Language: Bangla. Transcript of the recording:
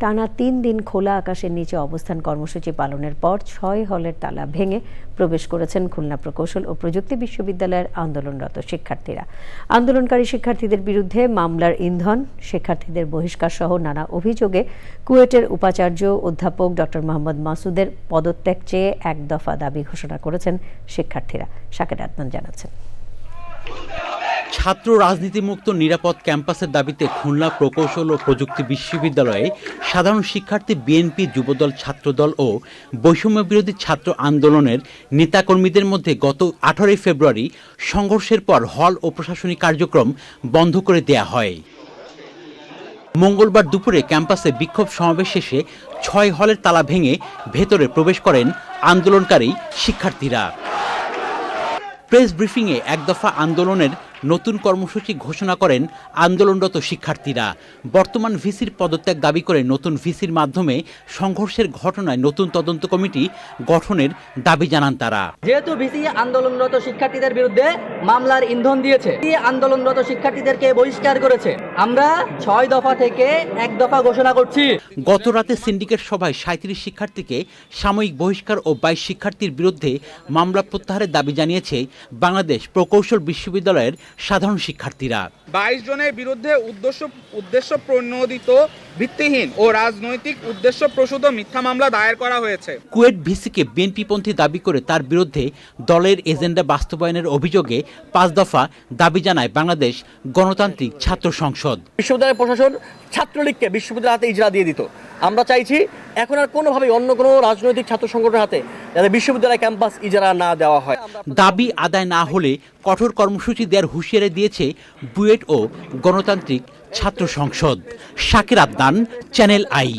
টানা তিন দিন খোলা আকাশের নিচে অবস্থান কর্মসূচি পালনের পর ছয় হলের তালা ভেঙে প্রবেশ করেছেন খুলনা প্রকৌশল ও প্রযুক্তি বিশ্ববিদ্যালয়ের আন্দোলনরত শিক্ষার্থীরা। আন্দোলনকারী শিক্ষার্থীদের বিরুদ্ধে মামলার ইন্ধন, শিক্ষার্থীদের বহিষ্কার সহ নানা অভিযোগে কুয়েটের উপাচার্য অধ্যাপক ডক্টর মোহাম্মদ মাসুদের পদত্যাগ চেয়ে এক দফা দাবি ঘোষণা করেছেন শিক্ষার্থীরা। শাকের আদনান জানাচ্ছেন। ছাত্র রাজনীতিমুক্ত নিরাপদ ক্যাম্পাসের দাবিতে খুলনা প্রকৌশল ও প্রযুক্তি বিশ্ববিদ্যালয়ে সাধারণ শিক্ষার্থী বিএনপি যুবদল ছাত্রদল ও বৈষম্য বিরোধী ছাত্র আন্দোলনের নেতাকর্মীদের মধ্যে গত আঠারোই ফেব্রুয়ারি সংঘর্ষের পর হল ও প্রশাসনিক কার্যক্রম বন্ধ করে দেয়া হয়। মঙ্গলবার দুপুরে ক্যাম্পাসে বিক্ষোভ সমাবেশ শেষে ছয় হলের তালা ভেঙে ভেতরে প্রবেশ করেন আন্দোলনকারী শিক্ষার্থীরা। প্রেস ব্রিফিংয়ে এক দফা আন্দোলনের নতুন কর্মসূচি ঘোষণা করেন আন্দোলনরত শিক্ষার্থীরা। বর্তমান ভিসির পদত্যাগ দাবি করে নতুন ভিসির মাধ্যমে সংঘর্ষের ঘটনায় নতুন তদন্ত কমিটি গঠনের দাবি জানান তারা। যেহেতু ভিসি আন্দোলনরত শিক্ষার্থীদের বিরুদ্ধে মামলার ইন্ধন দিয়েছে আন্দোলনরত শিক্ষার্থীদেরকে বহিষ্কার করেছে। আমরা ছয় দফা থেকে এক দফা ঘোষণা করছি। গত রাতে সিন্ডিকেট সভায় সাঁত্রিশ শিক্ষার্থীকে সাময়িক বহিষ্কার ও বাইশ শিক্ষার্থীর বিরুদ্ধে মামলা প্রত্যাহারের দাবি জানিয়েছে বাংলাদেশ প্রকৌশল বিশ্ববিদ্যালয়ের সাধারণ শিক্ষার্থীরা। বাইশ জনের বিরুদ্ধে উদ্দেশ্য উদ্দেশ্য প্রণোদিত ভিত্তিহীন ও রাজনৈতিক উদ্দেশ্য প্রসূত মিথ্যা মামলা দায়ের করা হয়েছে। কুয়েট ভিসিকে বিএনপিপন্থী দাবি করে তার বিরুদ্ধে দলের এজেন্ডা বাস্তবায়নের অভিযোগে পাঁচ দফা দাবি জানায় বাংলাদেশ গণতান্ত্রিক ছাত্র সংসদ। বিশ্ববিদ্যালয়ের প্রশাসন ছাত্রলীগকে বিশ্ববিদ্যালয়ের হাতে ইজরা দিয়ে দিত। আমরা চাইছি এখন আর কোনোভাবেই অন্য কোনো রাজনৈতিক ছাত্র সংগঠনের হাতে যাতে বিশ্ববিদ্যালয় ক্যাম্পাস ইজারা না দেওয়া হয়। দাবি আদায় না হলে কঠোর কর্মসূচি দেওয়ার হুঁশিয়ারি দিয়েছে বুয়েট ও গণতান্ত্রিক ছাত্র সংসদ। Shakir Adnan channel I.